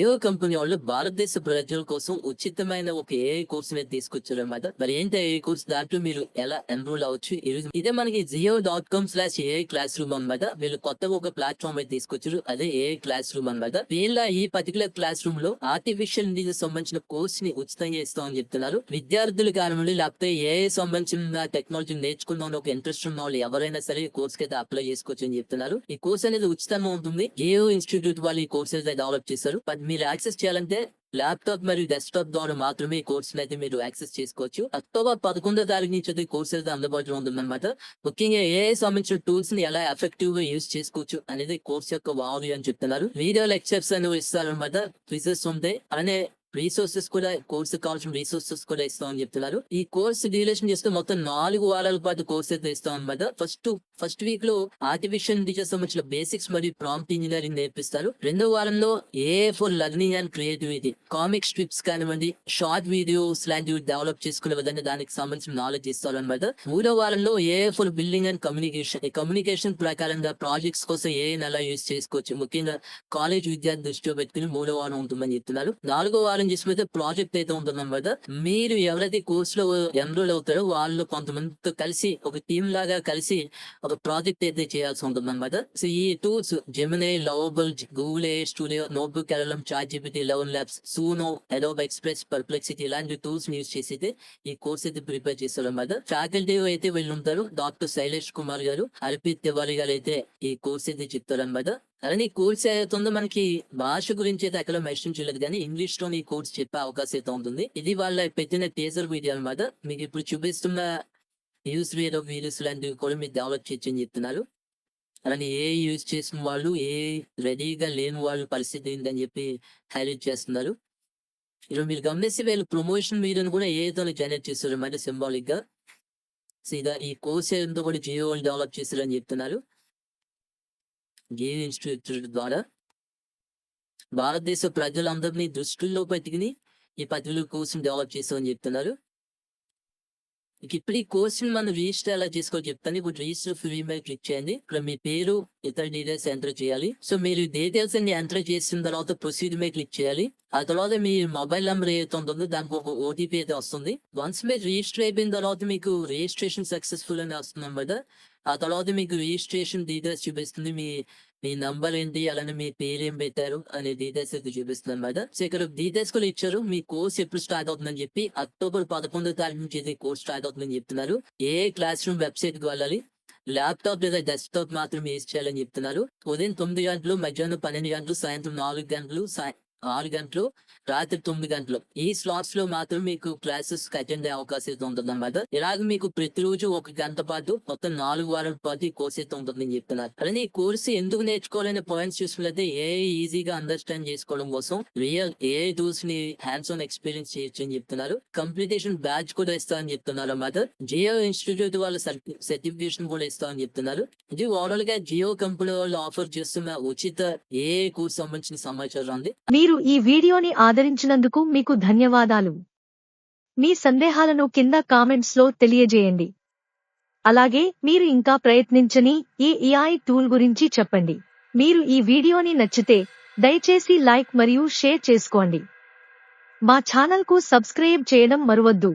Jio company వాళ్ళు భారతదేశ ప్రజల కోసం ఉచితమైన ఒక ఏఐ కోర్స్ మీద తీసుకొచ్చారు అనమాట మరి ఏంటి ఏ కోర్స్? దాంట్లో మీరు ఎలా ఎన్రోల్ అవ్వచ్చు? ఈ రోజు ఇదే మనకి Jio dot com slash AI classroom అనమాట వీళ్ళు కొత్తగా ఒక ప్లాట్ఫామ్ అయితే తీసుకొచ్చారు. అదే ఏఐ క్లాస్ రూమ్ అనమాట వీళ్ళ ఈ పర్టికులర్ క్లాస్ రూమ్లో ఆర్టిఫిషియల్ ఇంటెలిజెన్స్ సంబంధించిన కోర్స్ని ఉచితంగా ఇస్తామని చెప్తున్నారు. విద్యార్థులు కానివ్వండి లేకపోతే ఏఐ సంబంధించిన టెక్నాలజీ నేర్చుకుందాం ఒక ఇంట్రెస్ట్ ఉన్న వాళ్ళు ఎవరైనా సరే ఈ కోర్స్ అయితే అప్లై చేసుకోవచ్చు అని చెప్తున్నారు. ఈ కోర్స్ అనేది ఉచితంగా ఉంటుంది. ఏఓ ఇన్స్టిట్యూట్ వాళ్ళు ఈ కోర్స్ అయితే డెవలప్ చేశారు. మీరు యాక్సెస్ చేయాలంటే ల్యాప్టాప్ మరియు డెస్క్టాప్ ద్వారా మాత్రమే ఈ కోర్స్ అయితే మీరు యాక్సెస్ చేసుకోవచ్చు. అక్టోబర్ పదకొండో తారీఖు నుంచి అయితే కోర్సు కోర్స్ అయితే అందుబాటులో ఉందన్నమాట. ముఖ్యంగా ఏ సంబంధించిన టూల్స్ని ఎలా ఎఫెక్టివ్గా యూజ్ చేసుకోవచ్చు అనేది కోర్స్ యొక్క వారు అని చెప్తున్నారు. వీడియో లెక్చర్స్ అనేవి ఇస్తారనమాట క్విజెస్ ఉంటాయి. అలానే రీసోర్సెస్ కూడా కోర్స్ కావాల్సిన రీసోర్సెస్ కూడా ఇస్తామని చెప్తున్నారు. ఈ కోర్స్ డ్యూరేషన్ చేస్తే మొత్తం నాలుగు వారాల పాటు కోర్స్ అయితే ఇస్తాం అనమాట ఫస్ట్ ఫస్ట్ వీక్లో ఆర్టిఫిషియల్ ఇంటెలిజెన్స్ సంబంధించిన బేసిక్స్ మరియు ప్రాంప్ట్ ఇంజనీరింగ్ నేర్పిస్తారు. రెండో వారంలో AI for learning and creativity comic strips కానివ్వండి షార్ట్ వీడియోస్ లాంటివి డెవలప్ చేసుకునే విధంగా దానికి సంబంధించిన నాలెడ్జ్ ఇస్తారు అనమాట మూడో వారంలో AI for building and communication ఈ కమ్యూనికేషన్ ప్రకారంగా ప్రాజెక్ట్స్ కోసం ఏ ఎలా యూజ్ చేసుకోవచ్చు. ముఖ్యంగా కాలేజ్ విద్యార్థి దృష్టిలో పెట్టుకుని మూడో వారం ఉంటుందని చెప్తున్నారు. నాలుగో వారం చేసుకుంటే ప్రాజెక్ట్ అయితే ఉంటుందన్నమాట. మీరు ఎవరైతే కోర్స్లో ఎన్రోల్ అవుతారో వాళ్ళు కొంతమందితో కలిసి ఒక టీమ్ లాగా కలిసి ఒక ప్రాజెక్ట్ అయితే చేయాల్సి ఉంటుంది అనమాట సో ఈ tools Gemini Lovable Google AI Studio Notebook LM Chat GPT Eleven Labs Suno Adobe Express Perplexity ఇలాంటి టూల్స్ యూజ్ చేసి అయితే ఈ కోర్స్ అయితే ప్రిపేర్ చేస్తారు అనమాట ఫ్యాకల్టీ అయితే వీళ్ళు ఉంటారు డాక్టర్ శైలేష్ కుమార్ గారు అర్పిత్ తివారి గారు అయితే ఈ కోర్స్ అయితే చెప్తారు అనమాట అలానే ఈ కోర్స్ ఏదైతుందో మనకి భాష గురించి అయితే అక్కడ మెన్షన్ చేయలేదు కానీ ఇంగ్లీష్లో ఈ కోర్స్ చెప్పే అవకాశం అయితే ఉంటుంది. ఇది వాళ్ళ పెట్టిన టీజర్ వీడియో అనమాట మీకు ఇప్పుడు చూపిస్తున్న యూస్ వీడియో వీడియోస్ లాంటివి కూడా మీరు డెవలప్ చేయొచ్చని చెప్తున్నారు. అలానే ఏ యూజ్ చేసిన వాళ్ళు ఏ రెడీగా లేని వాళ్ళు పరిస్థితి ఏంటని చెప్పి హైలైట్ చేస్తున్నారు. ఇప్పుడు మీరు గమనిస్తే వీళ్ళు ప్రమోషన్ వీడియోని కూడా ఏదో జనరేట్ చేస్తారు మరి సింబాలిక్గా. సో ఇదా ఈ కోర్స్ ఏంటో కూడా జియో వాళ్ళు డెవలప్ అని చెప్తున్నారు. గేమ్ ఇన్స్టిట్యూట్ ద్వారా భారతదేశ ప్రజలందరినీ దృష్టిలో పెట్టుకుని ఈ పదవుల కోసం డెవలప్ చేస్తామని చెప్తున్నారు. ఇప్పుడు ఈ క్వశ్చన్ మనం రిజిస్టర్ ఎలా చేసుకోవాలి చెప్తాను ఇప్పుడు రిజిస్టర్ ఫ్రీ మీద క్లిక్ చేయండి ఇక్కడ మీ పేరు ఇతర డీటెయిల్స్ ఎంటర్ చేయాలి సో మీరు డీటెయిల్స్ అన్ని ఎంటర్ చేసిన తర్వాత ప్రొసీడ్ మీద క్లిక్ చేయాలి ఆ తర్వాత మీ మొబైల్ నెంబర్ ఏదైతే ఉంటుందో దానికి ఒక ఓటీపీ అయితే వస్తుంది వన్స్ మీరు రిజిస్టర్ అయిపోయిన తర్వాత మీకు రిజిస్ట్రేషన్ సక్సెస్ఫుల్ అని వస్తుంది అన్నమాట ఆ తర్వాత మీకు రిజిస్ట్రేషన్ డీటెయిల్స్ చూపిస్తుంది మీ మీ నంబర్ ఏంటి? అలానే మీ పేరు ఏం పెట్టారు? అనే డీటెయిల్స్ అయితే చూపిస్తుంది అనమాట సో ఇక్కడ డీటెయిల్స్ కూడా ఇచ్చారు. మీ కోర్స్ ఎప్పుడు స్టార్ట్ అవుతుందని చెప్పి అక్టోబర్ పదకొండో తారీఖు నుంచి ఇది కోర్స్ స్టార్ట్ అవుతుందని చెప్తున్నారు. ఏ క్లాస్ రూమ్ వెబ్సైట్కి వెళ్ళాలి? ల్యాప్టాప్ లేదా డెస్క్టాప్ మాత్రం యూజ్ చేయాలని చెప్తున్నారు. ఉదయం తొమ్మిది గంటలు మధ్యాహ్నం పన్నెండు గంటలు సాయంత్రం నాలుగు గంటలు ఆరు గంటలు రాత్రి తొమ్మిది గంటలు. ఈ స్లాట్స్లో మాత్రం మీకు క్లాసెస్ అటెండ్ అయ్యే అవకాశం అయితే ఉంటుంది అనమాట ఇలాగ మీకు ప్రతిరోజు ఒక గంట పాటు మొత్తం నాలుగు వారాల పాటు ఈ కోర్స్ అయితే ఉంటుందని చెప్తున్నారు. అలానే ఈ కోర్స్ ఎందుకు నేర్చుకోవాలనే పాయింట్స్ చూసినట్లయితే ఏ ఈజీగా అండర్స్టాండ్ చేసుకోవడం కోసం రియల్ ఏ టూల్స్ని హ్యాండ్స్ ఆన్ ఎక్స్పీరియన్స్ చేయొచ్చు అని చెప్తున్నారు. కంప్లీటేషన్ బ్యాచ్ కూడా ఇస్తారని చెప్తున్నారు అన్నమాట. జియో ఇన్స్టిట్యూట్ వాళ్ళ సర్టిఫికేషన్ కూడా ఇస్తామని చెప్తున్నారు. ఇది ఓవరాల్గా జియో కంపెనీ వాళ్ళు ఆఫర్ చేస్తున్న ఉచిత ఏ కోర్స్ సంబంధించిన సమాచారం ఉంది మీరు ఈ వీడియోని ఆదరించినందుకు మీకు ధన్యవాదాలు. మీ సందేహాలను కింద కామెంట్స్లో తెలియజేయండి. అలాగే మీరు ఇంకా ప్రయత్నించని ఈ ఏఐ టూల్ గురించి చెప్పండి. మీరు ఈ వీడియోని నచ్చితే దయచేసి లైక్ మరియు షేర్ చేసుకోండి. మా ఛానల్కు సబ్స్క్రైబ్ చేయడం మరువద్దు.